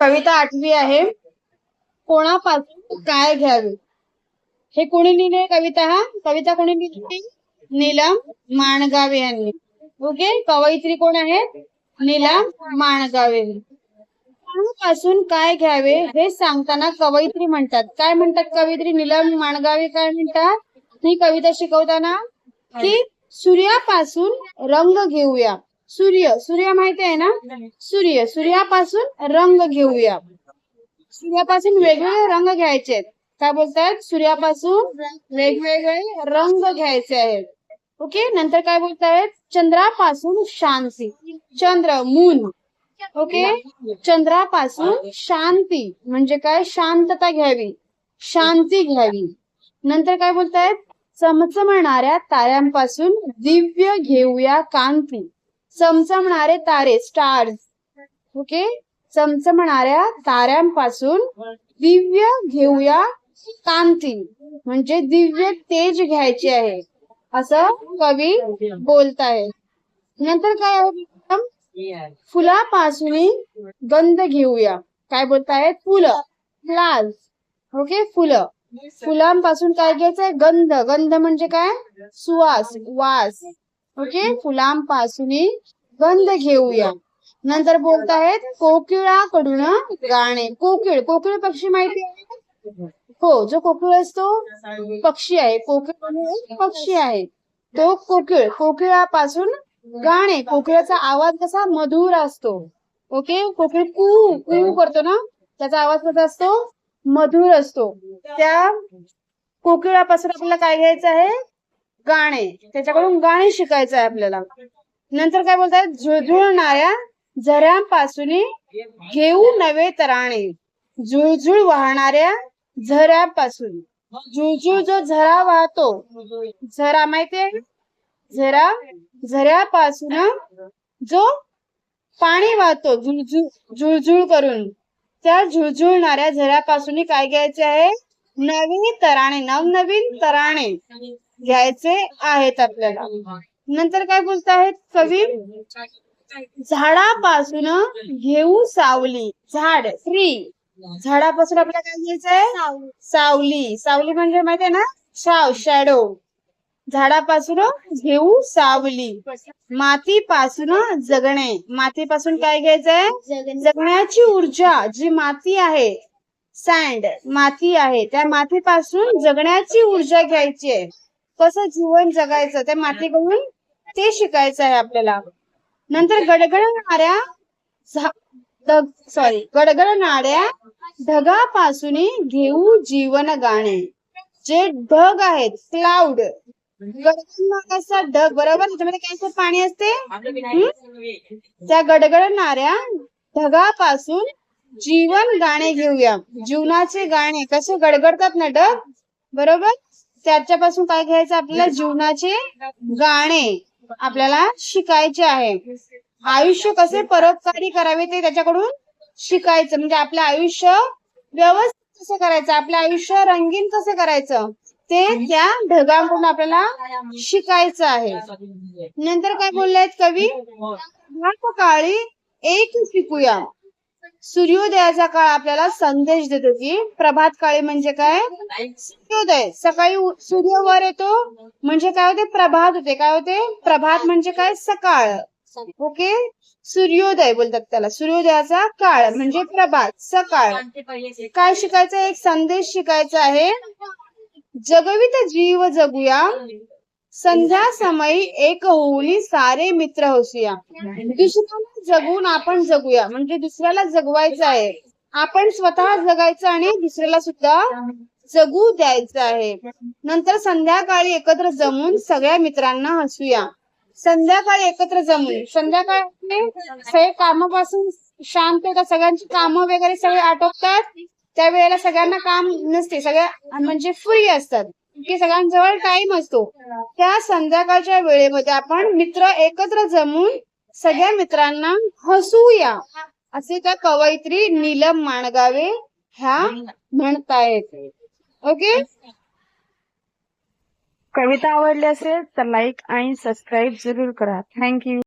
कविता आठवी आहे. कोणापासून काय घ्यावे? हे कोणी लिहिले कविता? हा? कविता कोणी लिहिली? नीलम माणगावे यांनी. ओके? कवयित्री कोण आहेत? नीलम माणगावे. कोणापासून काय घ्यावे? हे सांगताना कवयित्री म्हणतात. काय म्हणतात कवयित्री? नीलम माणगावे काय म्हणतात? ही कविता शिकवताना की सूर्यापासून रंग घेऊया. सूर्य. सूर्य माहिती आहे ना? सूर्य. सूर्यापासून रंग घेऊया. सूर्यापासून वेगवेगळे रंग घ्यायचे आहेत. काय बोलतायत सूर्यापासून वेगवेगळे रंग घ्यायचे आहेत. ओके? नंतर काय बोलतायत? चंद्रापासून शांती. चंद्र मून. ओके? चंद्रापासून शांती. म्हणजे काय? शांतता घ्यावी. शांती घ्यावी. नंतर काय बोलतायत? चमचमणाऱ्या ताऱ्यांपासून दिव्य घेऊया कांती. चमचमणारे तारे स्टार्स ओके चमचमणाऱ्या ताऱ्यांपासून दिव्य घेऊया कांती. म्हणजे दिव्य तेज घ्यायचे आहे. असं कवी बोलताय. नंतर काय फुलापासून गंध घेऊया. काय बोलतायत फुलं. फ्लावर्स ओके फुलं. फुलांपासून काय घ्यायचंय? गंध. गंध म्हणजे काय? सुवास. वास. ओके? फुलांपासून गंध घेऊया. नंतर बोलतायत कोकिळाकडून गाणे. कोकिळ कोकिळ पक्षी माहिती आहे? हो जो कोकिळ असतो पक्षी आहे. कोकिळ पक्षी आहे. तो कोकिळ कोकिळापासून गाणे. कोकिळाचा आवाज कसा मधुर असतो. ओके? कोकिळ कू कू करतो ना? त्याचा आवाज कसा असतो? मधुर असतो. त्या कोकिळापासून आपल्याला काय घ्यायचं आहे? गाणे. त्याच्याकडून गाणे शिकायचं आहे आपल्याला. नंतर काय बोलताय झुळझुळणाऱ्या झऱ्यांपासून घेऊ नवे तराणे. झुळझुळ वाहणाऱ्या झऱ्यापासून. झुळझुळ जो झरा वाहतो. झरा माहितीये? झरा झऱ्यापासून जो पाणी वाहतो. झुळझुळ झुळझुळ करून. त्या झुळझुळणाऱ्या झऱ्यापासून काय घ्यायचे आहे? नवीन तराणे नवनवीन तराणे. घ्यायचे आहेत आपल्याला. नंतर काय बोलत आहेत? कवी? झाडापासून घेऊ सावली. झाड. ट्री झाडापासून आपल्याला काय घ्यायचंय? सावली. सावली म्हणजे माहितीये ना? शाव शॅडो झाडापासून घेऊ सावली. मातीपासून जगणे. मातीपासून काय घ्यायचंय? जगण्याची ऊर्जा जी माती आहे. सँड माती आहे. त्या मातीपासून जगण्याची ऊर्जा घ्यायची आहे. कसं जीवन जगायचं त्या मातीकडून ते शिकायचं आहे आपल्याला. नंतर गडगडणाऱ्या सॉरी गडगडणाऱ्या ढगापासून घेऊ जीवन गाणे. जे ढग आहेत क्लाउड गडगडणाऱ्याचा ढग बरोबर? त्याच्यामध्ये काय पाणी असते? त्या गडगडणाऱ्या ढगापासून जीवन गाणे घेऊया. जीवनाचे गाणे कसे गडगडतात ना ढग? बरोबर? त्याच्यापासून काय घ्यायचं आपल्याला जीवनाचे गाणे आपल्याला शिकायचे आहे. आयुष्य कसे परोपकारी करावे ते त्याच्याकडून शिकायचं. म्हणजे आपलं आयुष्य व्यवस्थित कसं करायचं? आपलं आयुष्य रंगीन कसं करायचं? ते त्या ढगांकडून आपल्याला शिकायचं आहे. नंतर काय बोलले आहेत कवी? काळी एक शिकूया. सूर्योदयाचा काळ आपल्याला संदेश देतो की प्रभात काळी म्हणजे काय? सूर्योदय. सकाळी सूर्य वर येतो. म्हणजे काय होते? प्रभात होते. काय होते? प्रभात म्हणजे काय? सकाळ. ओके? सूर्योदय बोलतात त्याला. सूर्योदयाचा काळ म्हणजे प्रभात. सकाळ. काय शिकायचं? एक संदेश शिकायचा आहे. जगवित जीव जगूया. संध्या समयी एक होऊनी सारे मित्र होसूया दुसऱ्याला जगून आपण जगूया. म्हणजे दुसऱ्याला जगवायचं आहे. आपण स्वतः जगायचं आणि दुसऱ्याला सुद्धा जगू द्यायचं आहे. नंतर संध्याकाळी एकत्र जमून सगळ्या मित्रांना हसूया. संध्याकाळी एकत्र जमून. संध्याकाळी सगळे कामापासून शांत होतात. सगळ्यांची कामं वगैरे सगळे आटोपतात. त्यावेळेला सगळ्यांना काम नसते. सगळ्या म्हणजे फ्री असतात. की सगळ्यांजवळ टाइम असतो. त्या संध्याकाळच्या वेळेमध्ये आपण मित्र एकत्र जमून सगळ्या मित्रांना हसूया असे त्या कवयित्री नीलम माणगावे ह्या म्हणतायत ओके कविता आवडली असेल तर लाईक आणि सबस्क्राईब जरूर करा. थँक्यू